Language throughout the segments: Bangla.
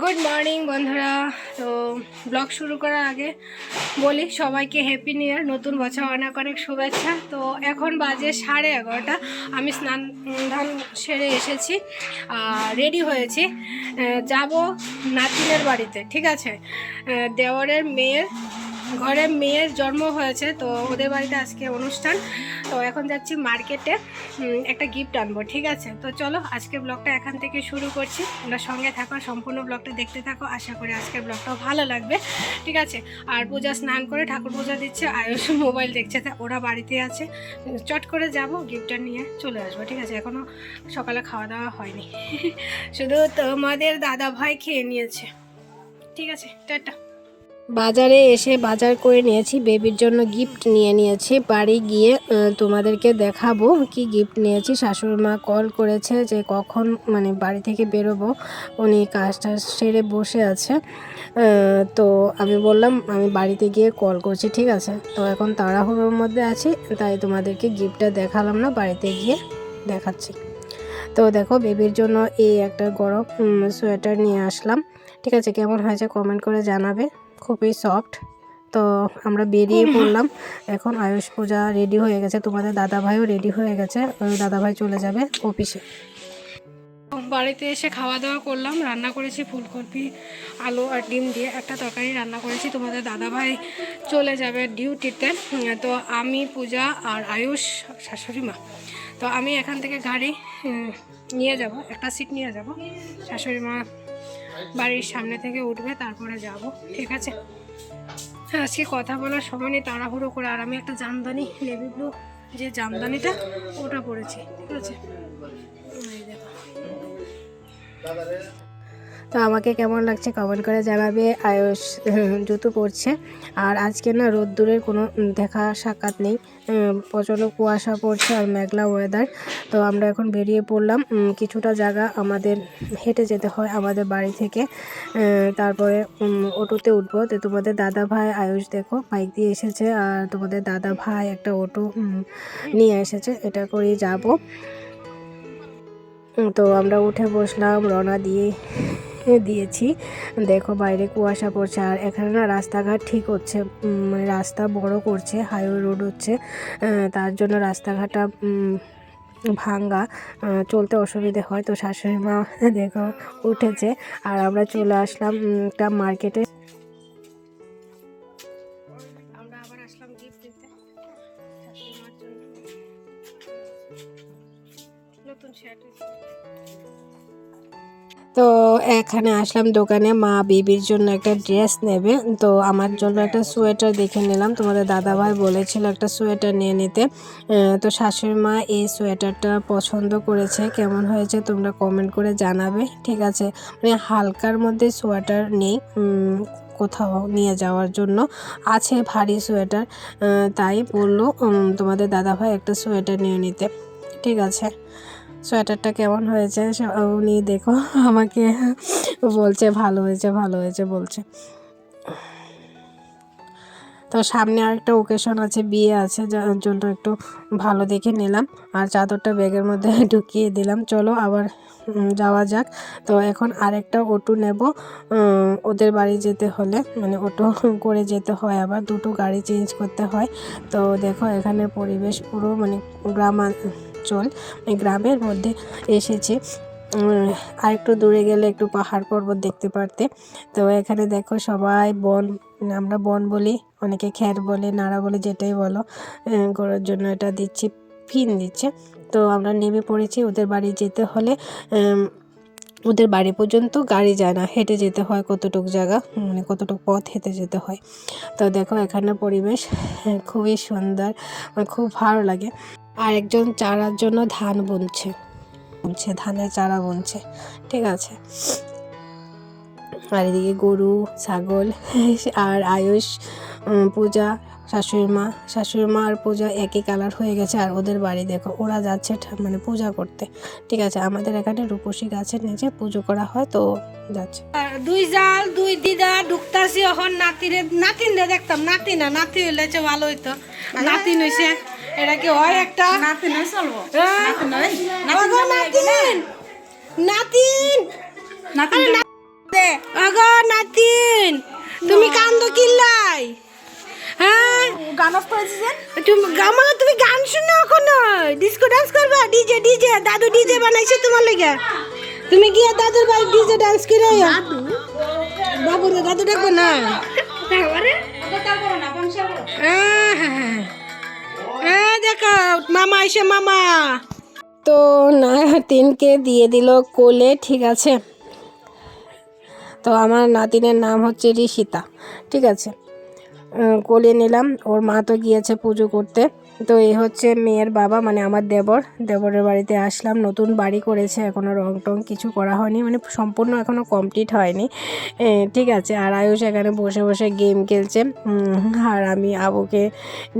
গুড মর্নিং বন্ধুরা। তো ব্লগ শুরু করার আগে বলি, সবাইকে হ্যাপি নিউ ইয়ার নতুন বছর, অনেক অনেক শুভেচ্ছা। তো এখন বাজে সাড়ে এগারোটা। আমি স্নান ধান সেরে এসেছি রেডি হয়েছি। যাব নাতিনের বাড়িতে, ঠিক আছে? দেওয়ারের মেয়ের ঘরে মেয়ের জন্ম হয়েছে, তো ওদের বাড়িতে আজকে অনুষ্ঠান। তো এখন যাচ্ছি মার্কেটে একটা গিফট আনব, ঠিক আছে? তো চলো, আজকে ব্লগটা এখান থেকে শুরু করছি। তোমরা সঙ্গে থাকো, সম্পূর্ণ ব্লগটা দেখতে থাকো। আশা করি আজকের ব্লগটাও ভালো লাগবে, ঠিক আছে? আর পূজা স্নান করে ঠাকুর পূজা দিচ্ছে, আয়ুষ মোবাইল দেখছে ওরা বাড়িতে আছে। চট করে যাব, গিফটটা নিয়ে চলে আসব, ঠিক আছে? এখনও সকালে খাওয়া দাওয়া হয়নি। শুধু তোমাদের দাদা ভাই খেয়ে নিয়েছে, ঠিক আছে? টাটা। বাজারে এসে বাজার করে নিয়েছি। বেবির জন্য গিফট নিয়ে নিয়েছি। বাড়ি গিয়ে তোমাদেরকে দেখাবো কি গিফট নিয়েছি। শাশুড়ি মা কল করেছে যে কখন মানে বাড়ি থেকে বেরোবো। উনি কাজটা সেরে বসে আছে। তো আমি বললাম, আমি বাড়িতে গিয়ে কল করছি, ঠিক আছে? তো এখন তাড়াহুড়োর মধ্যে আছি, তাই তোমাদেরকে গিফটটা দেখালাম না, বাড়িতে গিয়ে দেখাচ্ছি। তো দেখো, বেবির জন্য এই একটা গরম সোয়েটার নিয়ে আসলাম। ঠিক আছে, কেমন হয়েছে কমেন্ট করে জানাবে। খুবই সফট তো আমরা বেরিয়ে পড়লাম। এখন আয়ুষ পূজা রেডি হয়ে গেছে। তোমাদের দাদাভাইও রেডি হয়ে গেছে। দাদাভাই চলে যাবে অফিসে বাড়িতে এসে খাওয়া দাওয়া করলাম। রান্না করেছি ফুলকপি আলু আর ডিম দিয়ে একটা তরকারি রান্না করেছি। তোমাদের দাদাভাই চলে যাবে ডিউটিতে তো আমি পূজা আর আয়ুষ শাশুড়ি মা। তো আমি এখান থেকে গাড়ি নিয়ে যাব, একটা সিট নিয়ে যাব। শাশুড়ি মা বাড়ির সামনে থেকে উঠবে, তারপরে যাব, ঠিক আছে? হ্যাঁ আজকে কথা বলার সময় নেই, তাড়াহুড়ো করে, আর আমি একটা জামদানি নেভি ব্লু যে জামদানিটা, ওটা পড়েছি ঠিক আছে? তো আমাকে কেমন লাগছে কমেন্ট করে জানাবে। আয়ুষ জুতো পড়ছে আর আজকে না রোদ্দুরের কোনো দেখা সাক্ষাৎ নেই। প্রচণ্ড কুয়াশা পড়ছে আর মেঘলা ওয়েদার তো আমরা এখন বেরিয়ে পড়লাম। কিছুটা জায়গা আমাদের হেঁটে যেতে হয় আমাদের বাড়ি থেকে। তারপরে অটোতে উঠবো। তো তোমাদের দাদা ভাই, আয়ুষ দেখো, বাইক দিয়ে এসেছে। আর তোমাদের দাদা ভাই একটা অটো নিয়ে এসেছে। এটা করেই যাব। তো আমরা উঠে বসলাম, রওনা দিয়ে দিয়েছি। দেখো বাইরে কুয়াশা পড়ছে আর এখানে না রাস্তাঘাট ঠিক হচ্ছে মানে রাস্তা বড় করছে হাইওয়ে রোড হচ্ছে তার জন্য রাস্তাঘাটটা ভাঙ্গা চলতে অসুবিধে হয়। তো শাশুড়ি মা, দেখো, উঠেছে। আর আমরা চলে আসলাম একটা মার্কেটে তো এখানে আসলাম দোকানে, মা বেবির জন্য একটা ড্রেস নেবে। তো আমার জন্য একটা সোয়েটার দেখে নিলাম। তোমাদের দাদাভাই বলেছিল একটা সোয়েটার নিয়ে নিতে। তো শাশুড়ি মা এই সোয়েটারটা পছন্দ করেছে। কেমন হয়েছে তোমরা কমেন্ট করে জানাবে। ঠিক আছে মানে হালকার মধ্যে সোয়েটার নেই কোথাও নিয়ে যাওয়ার জন্য। আছে ভারী সোয়েটার তাই বলল তোমাদের দাদাভাই একটা সোয়েটার নিয়ে নিতে। ঠিক আছে সোয়েটারটা কেমন হয়েছে উনি দেখো আমাকে বলছে, ভালো হয়েছে ভালো হয়েছে, বলছে। তো সামনে আরেকটা ওকেশন আছে, বিয়ে আছে যার জন্য একটু ভালো দেখে নিলাম। আর চাদরটা ব্যাগের মধ্যে ঢুকিয়ে দিলাম। চলো আবার যাওয়া যাক। তো এখন আরেকটা অটো নেব ওদের বাড়ি যেতে হলে। মানে অটো করে যেতে হয় আবার। দুটো গাড়ি চেঞ্জ করতে হয়। তো দেখো এখানে পরিবেশ পুরো মানে গ্রামাঞ্চল মানে গ্রামের মধ্যে এসেছে। আর একটু দূরে গেলে একটু পাহাড় পর্বত দেখতে পারতে। তো এখানে দেখো সবাই বন আমরা বন বলি অনেকে খ্যার বলে নাড়া বলে যেটাই বলো গরুর জন্য এটা দিচ্ছি ফিন দিচ্ছে। তো আমরা নেমে পড়েছি ওদের বাড়ি যেতে হলে ওদের বাড়ি পর্যন্ত গাড়ি যায় না হেঁটে যেতে হয় কতটুক জায়গা মানে কতটুক পথ হেঁটে যেতে হয়। তো দেখো এখানে পরিবেশ হ্যাঁ, খুবই সুন্দর আমার খুব ভালো লাগে। আর একজন চারার জন্য ধান বুনছে। বুনছে ধানের চারা বুনছে। ঠিক আছে। আর এদিকে গরু ছাগল আর আয়ুষ পূজা শাশুড়ি মা। শাশুড়ি মা আর পূজা একই কালার হয়ে গেছে আর ওদের বাড়ি দেখো ওরা যাচ্ছে ঠা- মানে পূজা করতে। ঠিক আছে আমাদের এখানে রূপসী গাছের নিচে পুজো করা হয় তো যাচ্ছে। দুই জাল দুই দিদা ঢুকতাছি এখন নাতিরে নাতিনরে দেখতাম নাতি না নাতি হইলে যে ভালো হইতো। নাতিন হইছে। এটা কি হয় একটা? নাতি নয় চলবো। হ্যাঁ? নাতিন নাতিন আগো নাতিন! তুমি কান্দ কিল্লাই? হ্যাঁ? গান অফ করেছিস তুমি আমাকে তুমি গান শুনো এখন? ডিস্কো ডান্স করবা? ডিজে ডিজে দাদু ডিজে বানাইছে তোমার লেগে। তুমি গিয়ে দাদুর বাড়ি ডিজে ডান্স করে দাদু? বাবু দাদু ডাকবো না? হ্যাঁ, হ্যাঁ, হ্যাঁ। হ্যাঁ, দেখো মামা এসে মামা। তো না তিনকে দিয়ে দিল কোলে ঠিক আছে। তো আমার নাতিনের নাম হচ্ছে ঋষিতা ঠিক আছে। কোলে নিলাম ওর মা তো গিয়েছে পুজো করতে। তো এই হচ্ছে মেয়ের বাবা মানে আমার দেবর। দেবরের বাড়িতে আসলাম, নতুন বাড়ি করেছে এখনও রং টং কিছু করা হয়নি মানে সম্পূর্ণ এখনও কমপ্লিট হয়নি। ঠিক আছে, আর আয়ুষ এখানে বসে বসে গেম খেলছে। আর আমি আবুকে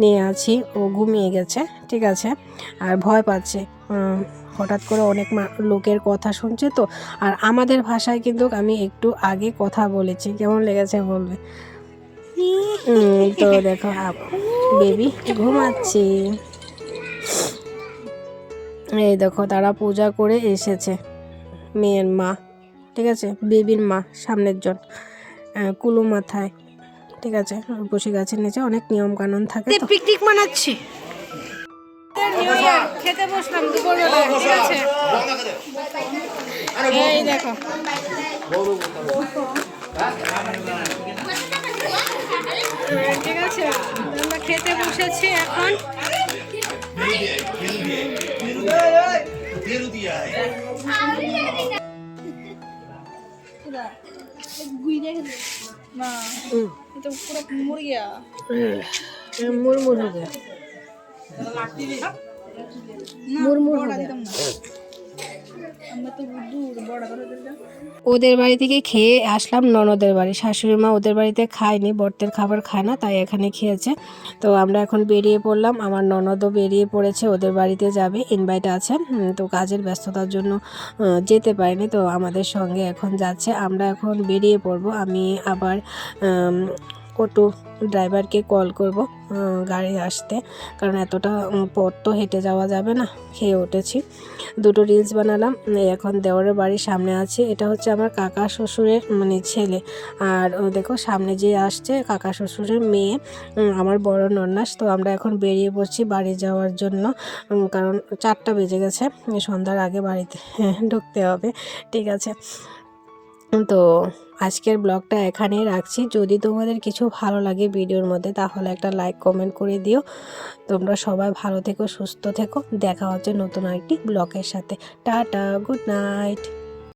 নিয়ে আছি, ও ঘুমিয়ে গেছে, ঠিক আছে, আর ভয় পাচ্ছে। হঠাৎ করে অনেক লোকের কথা শুনছে তো, আর আমাদের ভাষায় কিন্তু আমি একটু আগে কথা বলেছি, কেমন লেগেছে বলবে? তো দেখো বেবি ঘুমাচ্ছে। এই দেখো তারা পূজা করে এসেছে মেয়ের মা ঠিক আছে? বেবির মা সামনের জন কুলু মাথায় ঠিক আছে? বসে গাছের নিচে অনেক নিয়ম কানুন থাকে। পিকনিক মানাচ্ছি। খেতে বসলাম দুপুরবেলা ঠিক আছে? এই দেখো। ঠিক আছে আমরা খেতে বসেছি এখন। পুরো মুরগিয়া হুম, মুরমুর ওদের বাড়ি থেকে খেয়ে আসলাম, ননদের বাড়ি। শাশুড়ি মা ওদের বাড়িতে খায়নি বর্তের খাবার খায় না, তাই এখানে খেয়েছে। তো আমরা এখন বেরিয়ে পড়লাম, আমার ননদও বেরিয়ে পড়েছে, ওদের বাড়িতে যাবে ইনভাইট আছে। তো কাজের ব্যস্ততার জন্য যেতে পারিনি, তো আমাদের সঙ্গে এখন যাচ্ছে। আমরা এখন বেরিয়ে পড়ব, আমি আবার অটো ড্রাইভারকে কল করব গাড়ি আসতে। কারণ এতটা পথ তো হেঁটে যাওয়া যাবে না, খেয়ে উঠেছি। দুটো রিলস বানালাম এখন দেওয়ারের বাড়ির সামনে আছে। এটা হচ্ছে আমার কাকা শ্বশুরের মানে ছেলে। আর দেখো, সামনে যে আসছে, কাকা শ্বশুরের মেয়ে আমার বড় নন্নাস। তো আমরা এখন বেরিয়ে পড়ছি বাড়ি যাওয়ার জন্য কারণ চারটা বেজে গেছে, সন্ধ্যার আগে বাড়িতে ঢুকতে হবে। ঠিক আছে। তো আজকের ব্লগটা এখানেই রাখছি। যদি তোমাদের কিছু ভালো লাগে ভিডিওর মধ্যে, তাহলে একটা লাইক, কমেন্ট করে দিও। তোমরা সবাই ভালো থেকো, সুস্থ থেকো। দেখা হচ্ছে নতুন আরেকটি ব্লগের সাথে। Tata, good night.